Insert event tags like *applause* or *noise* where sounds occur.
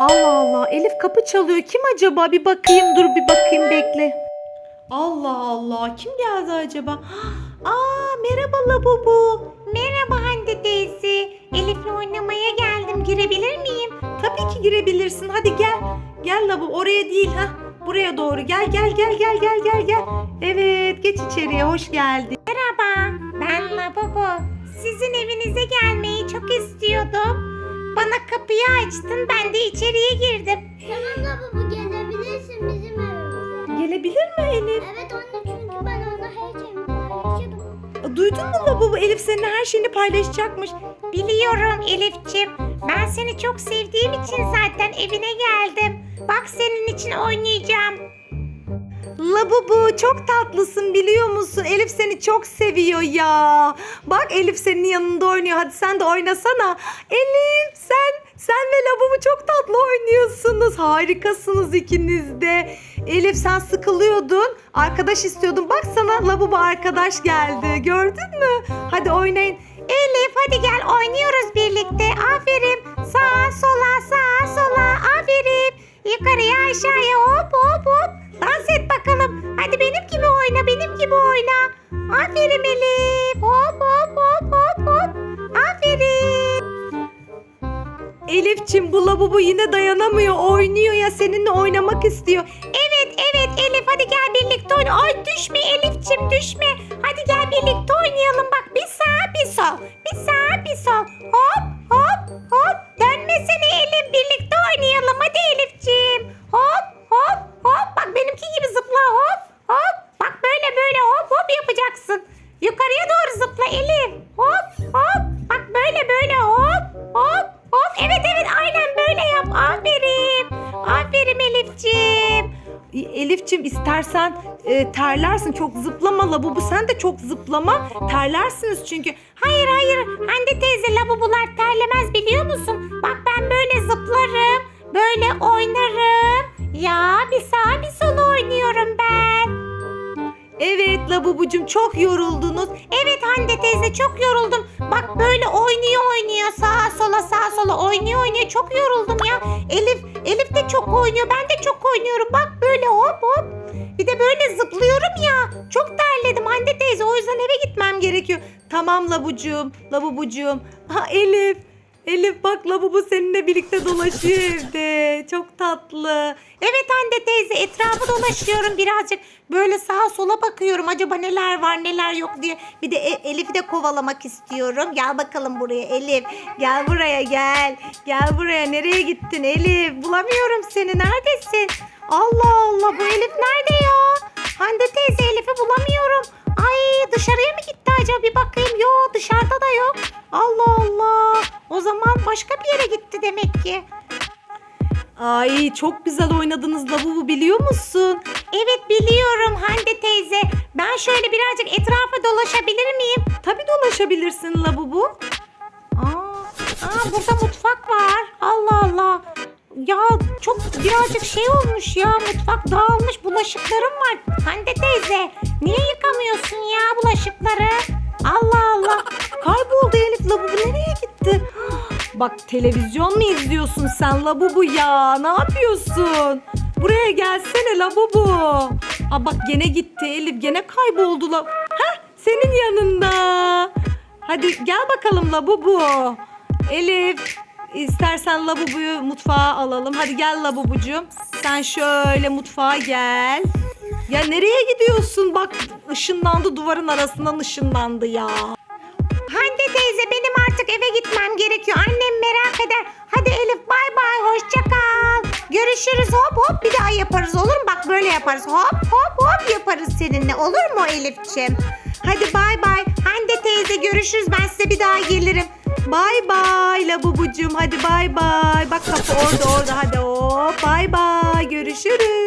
Allah Allah Elif kapı çalıyor. Kim acaba? Bir bakayım dur bir bakayım bekle. Allah Allah kim geldi acaba? *gasps* Aa merhaba Labubu. Merhaba Hande teyze. Elif'le oynamaya geldim. Girebilir miyim? Tabii ki girebilirsin. Hadi gel. Gel Labubu oraya değil ha. Buraya doğru. Gel gel gel gel gel gel gel. Evet geç içeriye. Hoş geldin. Merhaba. Ben Labubu. Sizin evinize gelmeyi çok istiyordum. Bana kapıyı açtın. Ben de içeriye girdim. Tamam da bu gelebilirsin bizim evimize. Gelebilir mi Elif? Evet anne çünkü ben onunla her şeyimi paylaşırım. Duydun mu Labubu? Elif senin her şeyini paylaşacakmış. Biliyorum Elif'ciğim. Ben seni çok sevdiğim için zaten evine geldim. Bak senin için oynayacağım. Labubu çok tatlısın biliyor musun? Elif seni çok seviyor ya. Bak Elif senin yanında oynuyor. Hadi sen de oynasana. Elif sen sen ve Labubu çok tatlı oynuyorsunuz. Harikasınız ikiniz de. Elif sen sıkılıyordun. Arkadaş istiyordun. Bak sana Labubu arkadaş geldi. Gördün mü? Hadi oynayın. Elif hadi gel oynuyoruz birlikte. Aferin. Sağa sola sağa. Yukarıya aşağıya hop hop hop. Dans et bakalım. Hadi benim gibi oyna benim gibi oyna. Aferin Elif. Hop hop hop hop hop. Aferin. Elifçim bu Labubu yine dayanamıyor. Oynuyor ya seninle oynamak istiyor. Evet evet Elif hadi gel birlikte oyna. Ay düşme Elifçim düşme. Hadi gel birlikte oynayalım bak bir sağ bir sol. Bir sağ bir sol. Hop Elifçim istersen e, terlersin çok zıplama Labubu sen de çok zıplama terlersiniz çünkü. Hayır hayır Hande teyze labubular terlemez biliyor musun? Bak ben böyle zıplarım, böyle oynarım. Ya bir sağ bir sol oynuyorum ben. Evet Labubucum çok yoruldunuz. Evet Hande teyze çok yoruldum. Bak böyle oynuyor oynuyor sağa sola sağa sola oynuyor oynuyor çok yoruldum ya. Elif Elif de çok oynuyor ben de çok oynuyorum. Bak böyle hop hop. Bir de böyle zıplıyorum ya. Çok terledim Hande teyze o yüzden eve gitmem gerekiyor. Tamam Labucuğum, Labubucuğum. Ha Elif, Elif bak Labubu seninle birlikte dolaşıyor *laughs* evde. Çok tatlı. Evet Hande teyze etrafı dolaşıyorum birazcık. Böyle sağa sola bakıyorum acaba neler var neler yok diye. Bir de E- Elif'i de kovalamak istiyorum. Gel bakalım buraya Elif. Gel buraya gel. Gel buraya. Nereye gittin Elif? Bulamıyorum seni. Neredesin? Allah Allah bu Elif nerede ya? Hande teyze Elif'i bulamıyorum. Ay dışarıya mı gitti acaba bir bakayım. Yok dışarıda da yok. Allah Allah. O zaman başka bir yere gitti demek ki. Ay çok güzel oynadınız Labubu biliyor musun? Evet biliyorum Hande teyze. Ben şöyle birazcık etrafa dolaşabilir miyim? Tabii dolaşabilirsin Labubu. Aa, aa burada mutfak var. Allah Allah. Ya çok birazcık şey olmuş ya mutfak dağılmış bulaşıklarım var. Hande teyze niye yıkamıyorsun ya bulaşıkları? Allah Allah. Kayboldu Elif Labubu nereye gitti? Bak televizyon mu izliyorsun sen Labubu ya? Ne yapıyorsun? Buraya gelsene Labubu. Aa bak gene gitti Elif gene kayboldu la. Heh senin yanında. Hadi gel bakalım Labubu. Elif istersen Labubu'yu mutfağa alalım. Hadi gel Labubucuğum. Sen şöyle mutfağa gel. Ya nereye gidiyorsun? Bak ışınlandı duvarın arasından ışınlandı ya. Eve gitmem gerekiyor. Annem merak eder. Hadi Elif bay bay hoşça kal. Görüşürüz hop hop bir daha yaparız olur mu? Bak böyle yaparız hop hop hop yaparız seninle olur mu Elif'ciğim? Hadi bay bay. Hande teyze görüşürüz ben size bir daha gelirim. Bay bay Labubucuğum hadi bay bay. Bak kapı orada orada hadi hop bay bay görüşürüz.